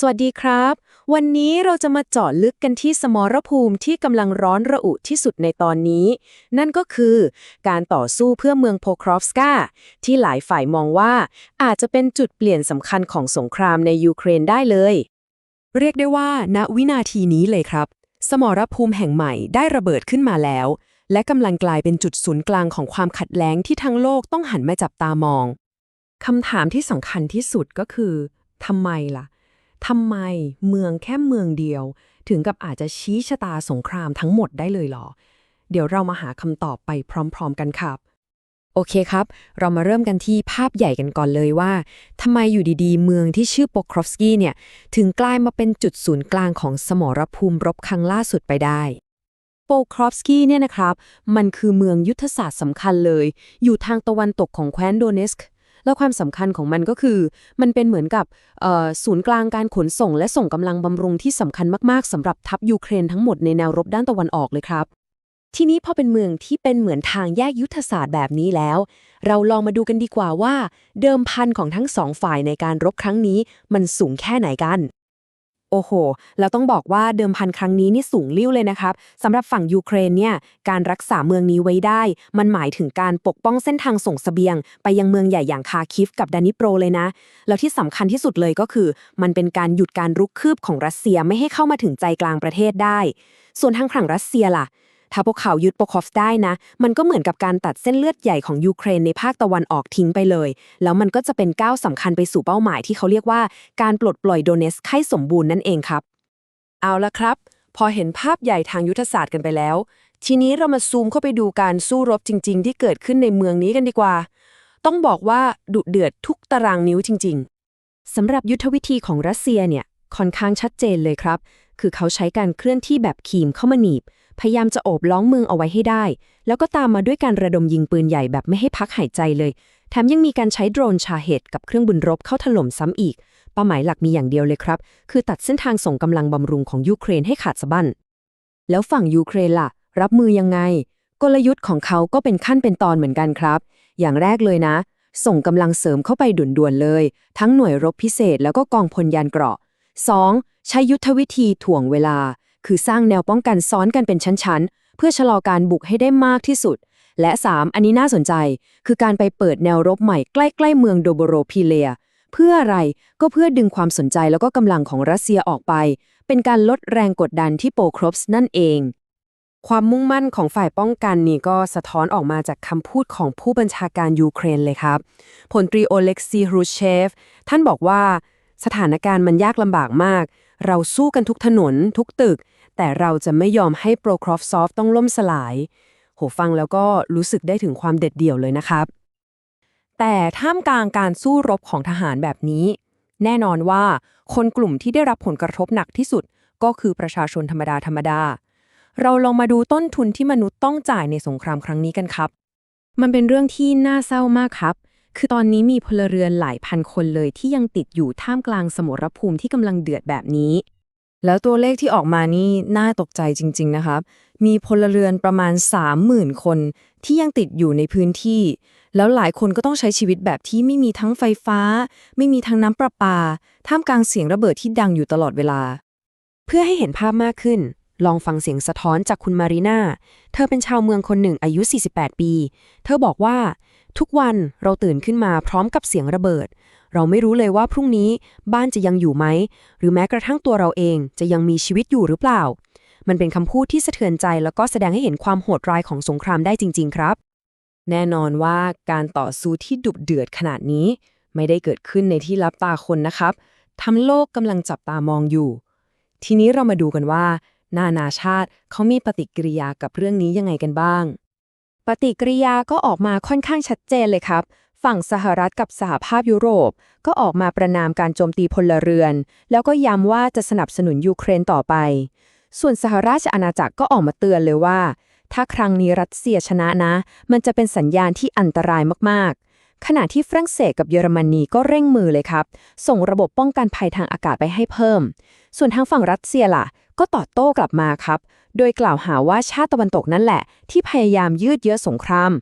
สวัสดีครับ วันนี้เราจะมาเจาะลึกกันที่สมรภูมิที่กำลังร้อนระอุที่สุดในตอนนี้ นั่นก็คือการต่อสู้เพื่อเมืองโพครอฟสกาที่หลายฝ่ายมองว่าอาจจะเป็นจุดเปลี่ยนสำคัญของสงครามในยูเครนได้เลย เรียกได้ว่าณวินาทีนี้เลยครับ สมรภูมิแห่งใหม่ได้ระเบิดขึ้นมาแล้ว และกำลังกลายเป็นจุดศูนย์กลางของความขัดแย้งที่ทั้งโลกต้องหันมาจับตามองคำถามที่สำคัญที่สุดก็คือทำไมล่ะ ทำไมเมืองแค่เมืองเดียว ถึงกับอาจจะชี้ชะตาสงครามทั้งหมดได้เลยหรอ เดี๋ยวเรามาหาคำตอบไปพร้อม ๆ กันครับ โอเคครับ เรามาเริ่มกันที่ภาพใหญ่กันก่อนเลยว่าทำไมอยู่ดีๆ เมืองที่ชื่อโปครอฟสกี้เนี่ย ถึงกลายมาเป็นจุดศูนย์กลางของสมรภูมิรบครั้งล่าสุดไปได้โปครอฟสกี้เนี่ยนะครับ มันคือเมืองยุทธศาสตร์สำคัญเลย อยู่ทางตะวันตกของแคว้นโดเนสก์ แล้วความสำคัญของมันก็คือ มันเป็นเหมือนกับศูนย์กลางการขนส่ง และส่งกำลังบำรุงที่สำคัญมากๆสำหรับทัพยูเครนทั้งหมดในแนวรบด้านตะวันออกเลยครับ ทีนี้พอเป็นเมืองที่เป็นเหมือนทางแยกยุทธศาสตร์แบบนี้แล้ว เราลองมาดูกันดีกว่าว่า เดิมพันของทั้งสองฝ่ายในการรบครั้งนี้ มันสูงแค่ไหนกัน โอ้โห เราต้องบอกว่าเดิมพันครั้งนี้นี่สูงลิ่วเลยนะครับสำหรับฝั่งยูเครนเนี่ย การรักษาเมืองนี้ไว้ได้ มันหมายถึงการปกป้องเส้นทางส่งเสบียง ไปยังเมืองใหญ่อย่างคาคิฟกับดานิโปรเลยนะ แล้วที่สำคัญที่สุดเลยก็คือ มันเป็นการหยุดการรุกคืบของรัสเซียไม่ให้เข้ามาถึงใจกลางประเทศได้ ส่วนทางฝั่งรัสเซียล่ะ ถ้าพวกเขายึดโปคอฟได้นะ มันก็เหมือนกับการตัดเส้นเลือดใหญ่ของยูเครนในภาคตะวันออกทิ้งไปเลย แล้วมันก็จะเป็นก้าวสำคัญไปสู่เป้าหมายที่เขาเรียกว่าการปลดปล่อยโดเนสให้สมบูรณ์นั่นเองครับ เอาละครับ พอเห็นภาพใหญ่ทางยุทธศาสตร์กันไปแล้ว ทีนี้เรามาซูมเข้าไปดูการสู้รบจริง ๆ ที่เกิดขึ้นในเมืองนี้กันดีกว่า ต้องบอกว่าดุเดือดทุกตารางนิ้วจริง ๆสำหรับยุทธวิธีของรัสเซียเนี่ยค่อนข้างชัดเจนเลยครับ คือเขาใช้การเคลื่อนที่แบบขีมเข้ามาหนีบ พยายามจะโอบล้องเมืองเอาไว้ให้ได้ แล้วก็ตามมาด้วยการระดมยิงปืนใหญ่แบบไม่ให้พักหายใจเลย แถมยังมีการใช้โดรนชาเหตุกับเครื่องบินรบเข้าถล่มซ้ำอีก เป้าหมายหลักมีอย่างเดียวเลยครับ คือตัดเส้นทางส่งกำลังบำรุงของยูเครนให้ขาดสะบั้น แล้วฝั่งยูเครนล่ะ รับมือยังไง กลยุทธ์ของเขาก็เป็นขั้นเป็นตอนเหมือนกันครับ อย่างแรกเลยนะ ส่งกำลังเสริมเข้าไปด่วนๆเลย ทั้งหน่วยรบพิเศษแล้วก็กองพลยานเกราะ 2. ใช้ยุทธวิธีถ่วงเวลา คือสร้างแนวป้องกันซ้อนกันเป็นชั้นๆ เพื่อชะลอการบุกให้ได้มากที่สุด และ 3. อันนี้น่าสนใจ คือการไปเปิดแนวรบใหม่ใกล้ๆเมืองโดโบโรพีเลีย เพื่ออะไรก็เพื่อดึงความสนใจแล้วก็กำลังของรัสเซียออกไป เป็นการลดแรงกดดันที่โปครบส์นั่นเอง ความมุ่งมั่นของฝ่ายป้องกันนี่ก็สะท้อนออกมาจากคำพูดของผู้บัญชาการยูเครนเลยครับพลตรีโอเล็กซีฮรูเชฟท่านบอกว่าสถานการณ์มันยากลำบากมาก เราสู้กันทุกถนน ทุกตึก แต่เราจะไม่ยอมให้โปรครอฟซอฟต้องล่มสลาย โหฟังแล้วก็รู้สึกได้ถึงความเด็ดเดี่ยวเลยนะครับ แต่ท่ามกลางการสู้รบของทหารแบบนี้ แน่นอนว่าคนกลุ่มที่ได้รับผลกระทบหนักที่สุดก็คือประชาชนธรรมดาธรรมดา เราลองมาดูต้นทุนที่มนุษย์ต้องจ่ายในสงครามครั้งนี้กันครับ มันเป็นเรื่องที่น่าเศร้ามากครับ คือตอนนี้มีพลเรือนหลายพันคนเลยที่ยังติดอยู่ท่ามกลางสมรภูมิที่กำลังเดือดแบบนี้ แล้วตัวเลขที่ออกมานี่น่าตกใจจริง ๆ นะครับ มีพลเรือนประมาณ 30,000 คนที่ยังติดอยู่ในพื้นที่ แล้วหลายคนก็ต้องใช้ชีวิตแบบที่ไม่มีทั้งไฟฟ้า ไม่มีทั้งน้ำประปา ท่ามกลางเสียงระเบิดที่ดังอยู่ตลอดเวลา เพื่อให้เห็นภาพมากขึ้น ลองฟังเสียงสะท้อนจากคุณมารีนาเธอเป็นชาวเมืองคนหนึ่งอายุ 48 ปี เธอบอกว่า ทุกวันเราตื่นขึ้นมาพร้อมกับเสียงระเบิด เราไม่รู้เลยว่าพรุ่งนี้บ้านจะยังอยู่ไหม หรือแม้กระทั่งตัวเราเองจะยังมีชีวิตอยู่หรือเปล่า มันเป็นคำพูดที่สะเทือนใจแล้วก็แสดงให้เห็นความโหดร้ายของสงครามได้จริง ๆ ครับ แน่นอนว่าการต่อสู้ที่ดุเดือดขนาดนี้ ไม่ได้เกิดขึ้นในที่ลับตาคนนะครับทั้งโลกกำลังจับตามองอยู่ ทีนี้เรามาดูกันว่า นานาชาติเขามีปฏิกิริยากับเรื่องนี้ยังไงกันบ้าง ปฏิกิริยาก็ออกมาค่อนข้างชัดเจนเลยครับ ฝั่งสหรัฐกับสหภาพยุโรป ก็ออกมาประนามการโจมตีพลเรือน แล้วก็ย้ำว่าจะสนับสนุนยูเครนต่อไป ส่วนสหราชอาณาจักรก็ออกมาเตือนเลยว่า ถ้าครั้งนี้รัสเซียชนะนะ มันจะเป็นสัญญาณที่อันตรายมาก ขณะที่ฝรั่งเศสกับเยอรมนีก็เร่งมือเลยครับ ส่งระบบป้องกันภัยทางอากาศไปให้เพิ่ม ส่วนทางฝั่งรัสเซียล่ะ ก็ตอบโต้กลับมาครับ โดยกล่าวหาว่าชาติตะวันตกนั่นแหละ ที่พยายามยืดเยื้อสงคราม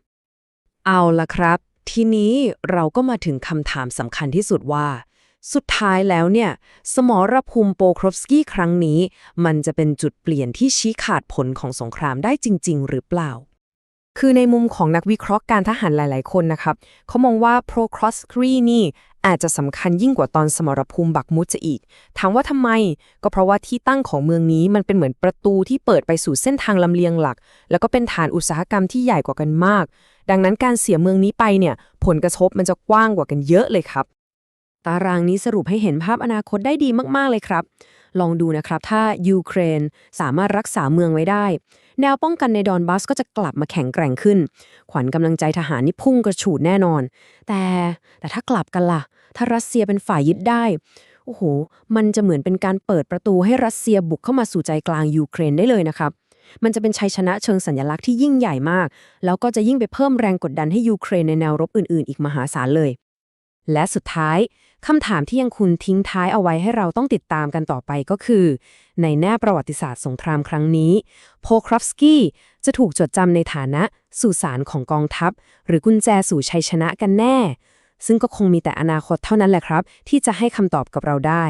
เอาละครับ ทีนี้เราก็มาถึงคำถามสำคัญที่สุดว่า สุดท้ายแล้วเนี่ย สมรภูมิโปโครฟสกี้ครั้งนี้ มันจะเป็นจุดเปลี่ยนที่ชี้ขาดผลของสงครามได้จริง ๆ หรือเปล่า คือในมุมของนักวิเคราะห์การทหารหลาย ๆ คนนะครับเขามองว่า pro cross c r e e นี่อาจจะสำคัญยิ่งกว่าตอนสมรภูมิบักมุดจะอีก ถามว่าทำไม ก็เพราะว่าที่ตั้งของเมืองนี้มันเป็นเหมือนประตูที่เปิดไปสู่เส้นทางลำเลียงหลัก แล้วก็เป็นฐานอุตสาหกรรมที่ใหญ่กว่ากันมาก ดังนั้นการเสียเมืองนี้ไปเนี่ย ผลกระทบมันจะกว้างกว่ากันเยอะเลยครับ ตารางนี้สรุปให้เห็นภาพอนาคตได้ดีมาก ๆ เลยครับ ลองดูนะครับ ถ้ายูเครนสามารถรักษาเมืองไว้ได้ แนวป้องกันในดอนบัสก็จะกลับมาแข็งแกร่งขึ้น ขวัญกำลังใจทหารนี่พุ่งกระฉูดแน่นอน แต่แต่ถ้ากลับกันล่ะ ถ้ารัสเซียเป็นฝ่ายยึดได้ โอ้โห มันจะเหมือนเป็นการเปิดประตูให้รัสเซียบุกเข้ามาสู่ใจกลางยูเครนได้เลยนะครับมันจะเป็นชัยชนะเชิงสัญลักษณ์ที่ยิ่งใหญ่มาก แล้วก็จะยิ่งไปเพิ่มแรงกดดันให้ยูเครนในแนวรบอื่นๆ อีกมหาศาลเลย และสุดท้ายคำถามที่ยังคุณทิ้งท้ายเอาไว้ให้เราต้องติดตามกันต่อไปก็คือ ในแน่ประวัติศาสตร์สงครามครั้งนี้ โพครอฟสกี้จะถูกจดจำในฐานะสุสานของกองทัพ หรือกุญแจสู่ชัยชนะกันแน่ ซึ่งก็คงมีแต่อนาคตเท่านั้นแหละครับ ที่จะให้คำตอบกับเราได้